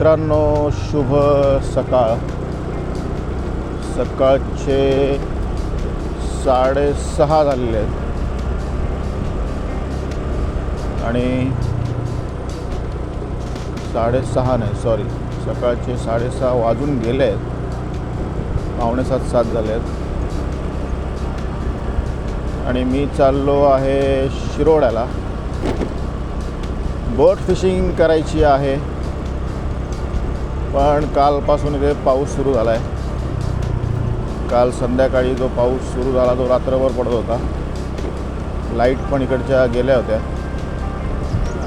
मित्रांनो शुभ सकाळ. सकाळचे साडेसहा झालेले आहेत. आणि साडेसहा नाही सॉरी सकाळचे साडेसहा वाजून गेले आहेत. पावणे सात सात झाले आहेत. आणि मी चाललो आहे शिरोड्याला. बोट फिशिंग करायची आहे. पण कालपासून इथे पाऊस सुरू झाला आहे काल संध्याकाळी जो पाऊस सुरू झाला तो रात्रभर पडत होता. लाइट पण इकडच्या गेल्या होत्या.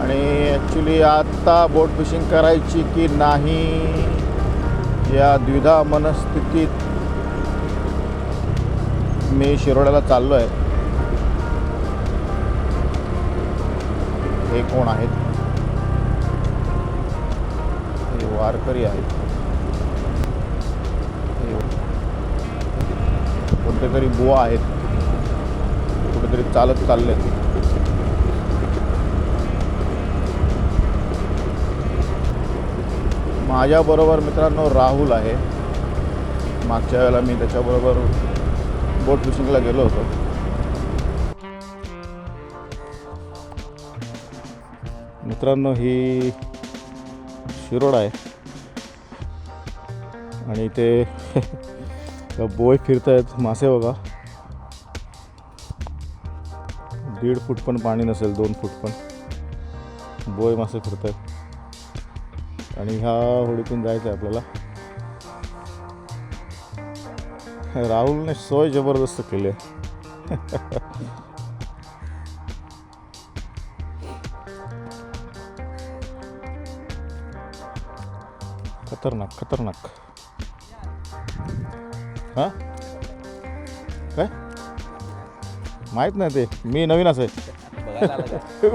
आणि ॲक्च्युली आत्ता बोट फिशिंग करायची की नाही या द्विधा मनस्थितीत मी शिरोड्याला चाललो आहे हे कोण आहेत? वारकरी आहेत. कुठेतरी बुवा आहेत. कुठेतरी चालत चालले माझ्याबरोबर मित्रांनो राहुल आहे. मागच्या वेळेला मी त्याच्याबरोबर बोट फिशिंगला गेलो होतो. मित्रांनो ही शिरोड आहे. आणि ते बोय फिरत आहेत मासे बघा. दीड फूट पण पाणी नसेल दोन फूट पण. बोय मासे फिरत आहेत आणि ह्या होडीतून जायचं आहे आपल्याला. राहुलने सोय जबरदस्त केली आहे. खतरनाक खतरनाक. हां? काय? माहीत नाही ते. मी नवीनच आहे.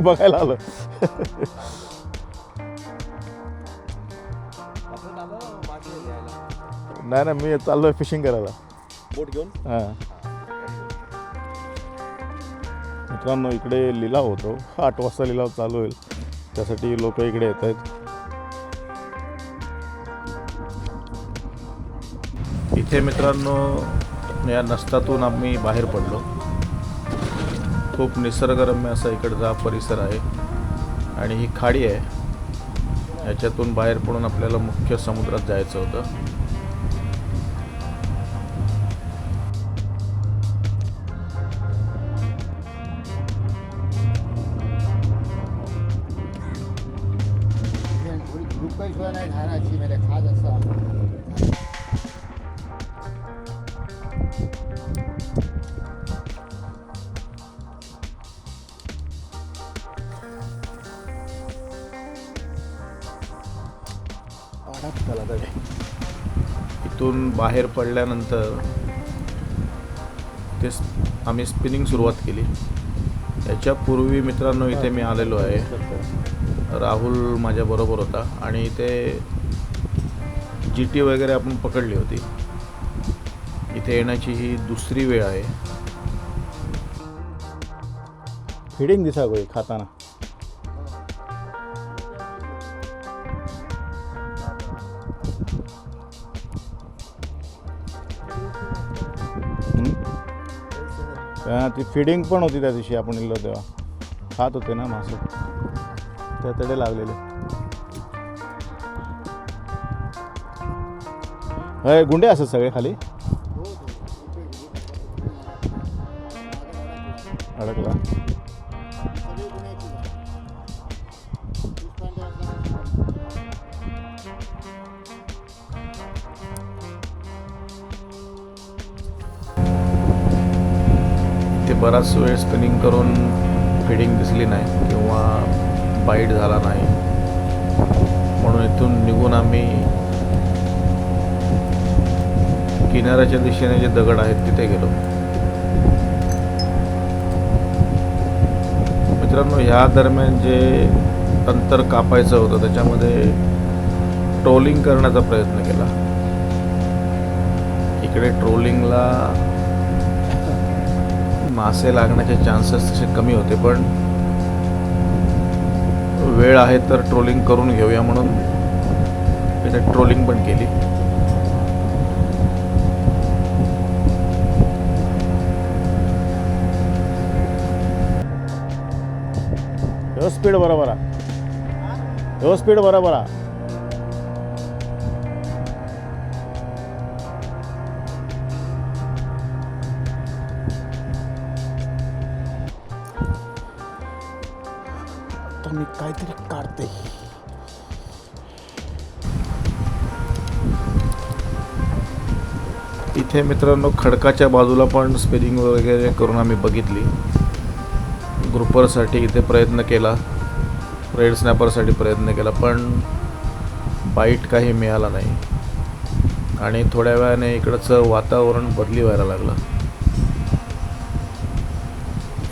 बघायला आलं. नाही नाही मी चाललो आहे फिशिंग करायला. बोट घेऊन? हां. मित्रांनो इकडे लिलाव होतो. आठ वाजता लिलाव चालू होईल. त्यासाठी लोक इकडे येत आहेत इथे मित्रांनो या नसतातून आम्ही बाहेर पडलो. खूप निसर्गरम्य असा इकडचा परिसर आहे. आणि ही खाडी आहे. याच्यातून बाहेर पडून आपल्याला मुख्य समुद्रात जायचं होतं. इथून बाहेर पडल्यानंतर ते आम्ही स्पिनिंग सुरुवात केली. याच्यापूर्वी मित्रांनो इथे मी आलेलो आहे. राहुल माझ्याबरोबर होता आणि इथे जी टी वगैरे आपण पकडली होती. इथे येण्याची ही दुसरी वेळ आहे. फिडिंग दिसा गोई खाताना. ती फिडिंग पण होती त्या दिवशी आपण गेलो तेव्हा. खात होते ना मासे. त्या तडे लागलेले. हय गुंडे असत सगळे खाली? अडकला ते बराच वेळ स्पिनिंग करून फिडिंग दिसली नाही किंवा बाईट झाला नाही. म्हणून इथून निघून आम्ही किनाऱ्याच्या दिशेने जे दगड आहेत तिथे गेलो. मित्रांनो ह्या दरम्यान जे अंतर कापायचं होतं त्याच्यामध्ये ट्रोलिंग करण्याचा प्रयत्न केला. इकडे ट्रोलिंगला मासे लागण्याचे चान्सेस तसे कमी होते पण वेळ आहे तर ट्रोलिंग करून घेऊया म्हणून. त्याच्यात ट्रोलिंग पण केली. ह्यो स्पीड बरोबर आहे ह्यो स्पीड बरोबर आहे मी काहीतरी काढते. इथे मित्रांनो खडकाच्या बाजूला पण स्पेलिंग वगैरे करून आम्ही बघितली. ग्रुपरसाठी इथे प्रयत्न केला. रेड स्नॅपरसाठी प्रयत्न केला पण बाईट काही मिळाला नाही. आणि थोड्या वेळाने इकडचं वातावरण बदली व्हायला लागलं.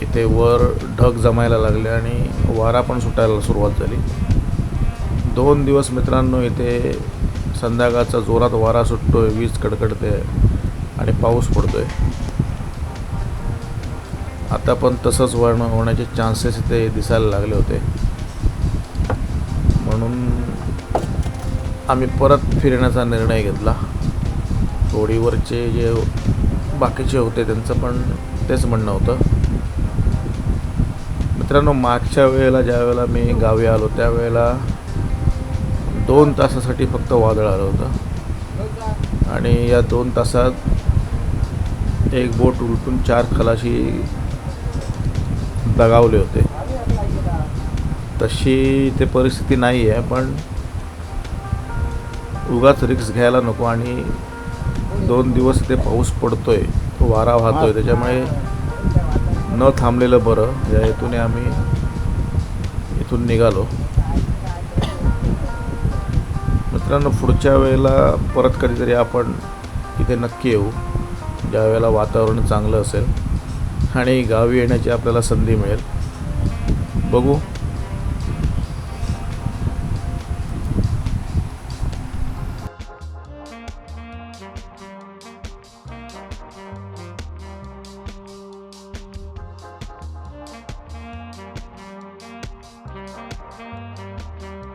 इथे वर ढग जमायला लागले आणि वारा पण सुटायला सुरुवात झाली. दोन दिवस मित्रांनो इथे संध्याकाळचा जोरात वारा सुटतोय वीज कडकडते आणि पाऊस पडतोय. आता पण तसंच वर्ण होण्याचे चान्सेस इथे दिसायला लागले होते. म्हणून आम्ही परत फिरण्याचा निर्णय घेतला. होडीवरचे जे बाकीचे होते त्यांचं पण तेच म्हणणं होतं. मित्रांनो मागच्या वेळेला ज्या वेळेला मी गावी आलो त्यावेळेला दोन तासासाठी फक्त वादळ आलं होतं. आणि या दोन तासात एक बोट उलटून चार खलाशी दगावले होते. तशी ते परिस्थिती नाही आहे पण उगाच रिक्स घ्यायला नको आणि दोन दिवस इथे पाऊस पडतो आहे तो वारा वाहतो आहे त्याच्यामुळे न थांबलेलं बरं. या हेतूने आम्ही इथून निघालो. मित्रांनो पुढच्या वेळेला परत कधीतरी आपण इथे नक्की येऊ. ज्या वेळेला वातावरण चांगलं असेल. आणि गावी येण्याची आपल्याला संधी मिळेल. बघू.